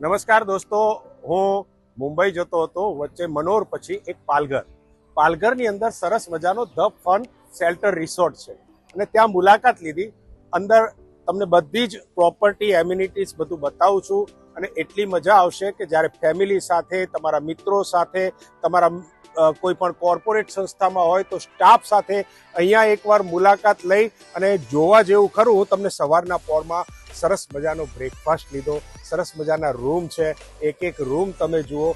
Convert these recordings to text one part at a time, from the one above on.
નમસ્કાર દોસ્તો, હું મુંબઈ જતો હતો, વચ્ચે મનોર પછી એક પાલઘર. પાલઘરની અંદર સરસ મજાનો ધ ફન શેલ્ટર રિસોર્ટ છે. અને ત્યાં મુલાકાત લીધી. અંદર તમને બધી જ પ્રોપર્ટી, એમ્યુનિટીઝ બધું બતાવું છું. અને એટલી મજા આવશે કે જ્યારે ફેમિલી સાથે, તમારા મિત્રો સાથે, તમારા કોઈ પણ કોર્પોરેટ સંસ્થામાં હોય તો સ્ટાફ સાથે અહીંયા એકવાર મુલાકાત લઈ અને જોવા જેવું ખરું. હું તમને સવારના પોરમાં સરસ મજાનો બ્રેકફાસ્ટ લીધો. સરસ મજાના રૂમ છે. એક એક રૂમ તમે જુઓ.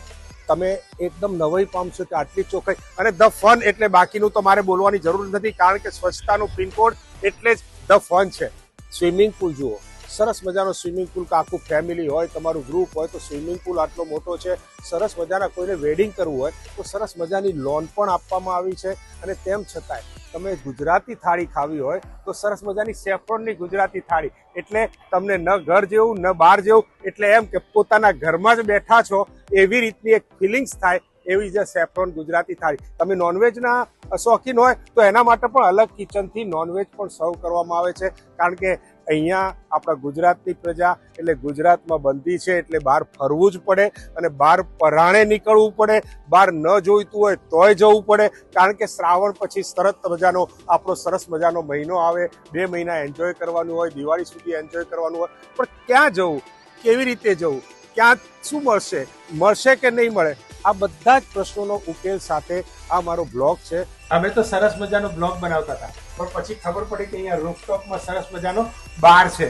તમે એકદમ નવાઈ પામશો કે આટલી ચોખ્ખાઈ. અને ધ ફન એટલે બાકીનું તો મારે બોલવાની જરૂર નથી કારણ કે સ્વચ્છતાનું પિનકોડ એટલે જ ધ ફન છે. સ્વિમિંગ પુલ જુઓ. સરસ મજાનો સ્વિમિંગ પુલ કે આખું ફેમિલી હોય, તમારું ગ્રુપ હોય, તો સ્વિમિંગ પુલ આટલો મોટો છે, સરસ મજાના કોઈને વેડિંગ કરવું હોય, તો સરસ મજાની લોન પણ આપવામાં આવી છે. અને તેમ છતાંય, તમે ગુજરાતી થાળી ખાવી હોય, તો સરસ મજાની સેફ્રોનની ગુજરાતી થાળી. એટલે તમને ન ઘર જેવું, ન બહાર જેવું, એટલે એમ કે પોતાના ઘરમાં જ બેઠા છો, એવી રીતની એક ફિલિંગ્સ થાય એવી જે સેફ્રોન ગુજરાતી થાળી. તમે નોનવેજના શોખીન હોય, તો એના માટે પણ અલગ કિચનથી નોનવેજ પણ સર્વ કરવામાં આવે છે. કારણ કે અહીંયા આપણા ગુજરાતની પ્રજા એટલે ગુજરાતમાં બંધી છે એટલે બહાર ફરવું જ પડે અને બહાર પરાણે નીકળવું પડે. બહાર ન જોઈતું હોય તોય જવું પડે. કારણ કે શ્રાવણ પછી સરસ મજાનો, આપણો સરસ મજાનો મહિનો આવે. બે મહિના એન્જોય કરવાનું હોય, દિવાળી સુધી એન્જોય કરવાનું હોય. પણ ક્યાં જવું? કેવી રીતે જવું? ક્યાં શું મળશે? મળશે કે નહીં મળે? આ બધા જ પ્રશ્નોનો ઉકેલ સાથે આ મારો બ્લોગ છે. અમે તો સરસ મજાનો બ્લોગ બનાવતા હતા. પણ પછી ખબર પડી કે અહીંયા રૂફટોપમાં સરસ મજાનો બાર છે.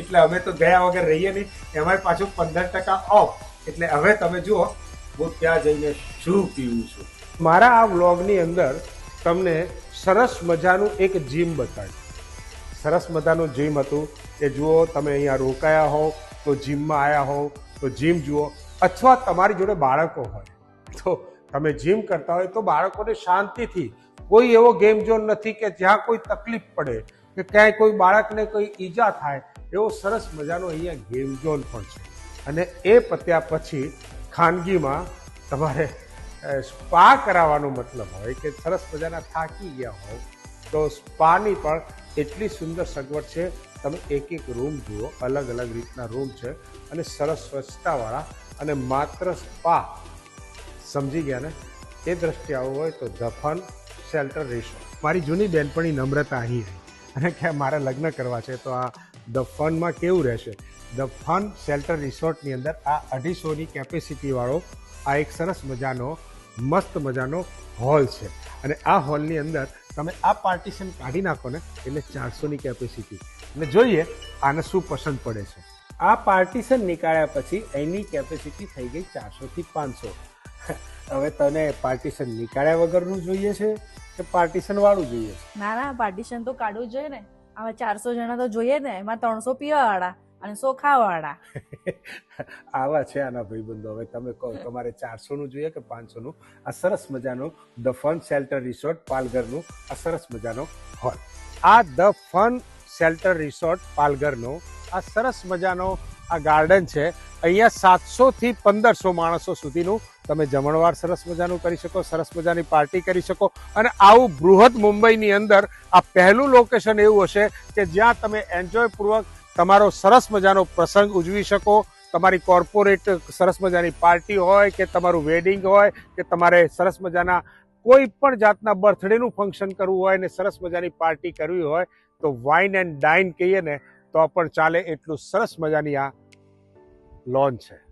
એટલે અમે તો ગયા વગર રહીએ નહીં. એમાંય પાછું પંદર ટકા ઓફ એટલે હવે તમે જુઓ, હું ત્યાં જઈને શું પીવું છું. મારા આ વ્લોગની અંદર તમને સરસ મજાનું એક જીમ બતાવ્યું સરસ મજાનું જીમ હતું. કે જુઓ, તમે અહીંયા રોકાયા હોવ, તો જીમમાં આવ્યા હોવ, તો જીમ જુઓ. અથવા તમારી જોડે બાળકો હોય. તો તમે જીમ કરતા હોય તો બાળકોને શાંતિથી કોઈ એવો ગેમ ઝોન નથી કે જ્યાં કોઈ તકલીફ પડે, કે ક્યાંય કોઈ બાળકને કોઈ ઈજા થાય, એવો સરસ મજાનો અહીંયા ગેમ ઝોન પણ છે. અને એ પત્યા પછી ખાનગીમાં તમારે સ્પા કરાવવાનો મતલબ હોય કે સરસ મજાના થાકી ગયા હોય, તો સ્પાની પણ એટલી સુંદર સગવડ છે. તમે એક એક રૂમ જુઓ, અલગ અલગ રીતના રૂમ છે અને સરસ સ્વચ્છતાવાળા અને માત્ર સ્પા સમજી ગયા ને, એ દ્રષ્ટિએ આવવું હોય તો દફન શેલ્ટર રિસોર્ટ મારી જૂની બેનપણી નમ્રતા અહીં અને કે મારે લગ્ન કરવા છે, તો આ ધ ફનમાં કેવું રહેશે? ધ ફન શેલ્ટર રિસોર્ટની અંદર આ અઢીસોની કેપેસિટીવાળો આ એક સરસ મજાનો, મસ્ત મજાનો હોલ છે. અને આ હોલની અંદર તમે આ પાર્ટીશન કાઢી નાખો ને, એટલે ચારસોની કેપેસિટી અને જોઈએ આને શું પસંદ પડે છે. આ પાર્ટીશન નીકાળ્યા પછી એની કેપેસિટી થઈ ગઈ ચારસોથી પાંચસો. હવે તને પાર્ટીશન નીકાળ્યા વગરનું જોઈએ છે કે પાર્ટીશન વાળું જોઈએ છે? ના ના પાર્ટીશન તો કાઢવું જ જોઈએ ને. આવા ચારસો જણા તો જોઈએ ને. એમાં ત્રણસો પીવા વાળા અને સો ખાવા વાળા આવા છે આના ભાઈબંધો. હવે તમે કહો તમારે ચારસોનું જોઈએ કે પાંચસોનું? આ સરસ મજાનું ધ ફન શેલ્ટર રિસોર્ટ પાલઘરનું આ સરસ મજાનો હોલ આ ધ ફન શેલ્ટર રિસોર્ટ પાલઘરનો આ સરસ મજાનો આ ગાર્ડન છે. અહીંયા સાતસો થી પંદરસો માણસો સુધીનું તમે જમણવાર સરસ મજાનું કરી શકો, સરસ મજાની પાર્ટી કરી શકો અને આવું બૃહદ મુંબઈની અંદર આ પહેલું લોકેશન એવું હશે કે જ્યાં તમે એન્જોય પૂર્વક તમારો સરસ મજાનો પ્રસંગ ઉજવી શકો, તમારી કોર્પોરેટ સરસ મજાની પાર્ટી હોય કે તમારું વેડિંગ હોય કે તમારે સરસ મજાના કોઈ પણ જાતના બર્થડેનું ફંક્શન કરવું હોય ને સરસ મજાની પાર્ટી કરવી હોય તો વાઇન એન્ડ ડાઇન કહીએ ને તો પણ ચાલે એટલું સરસ મજાની આ લોન છે.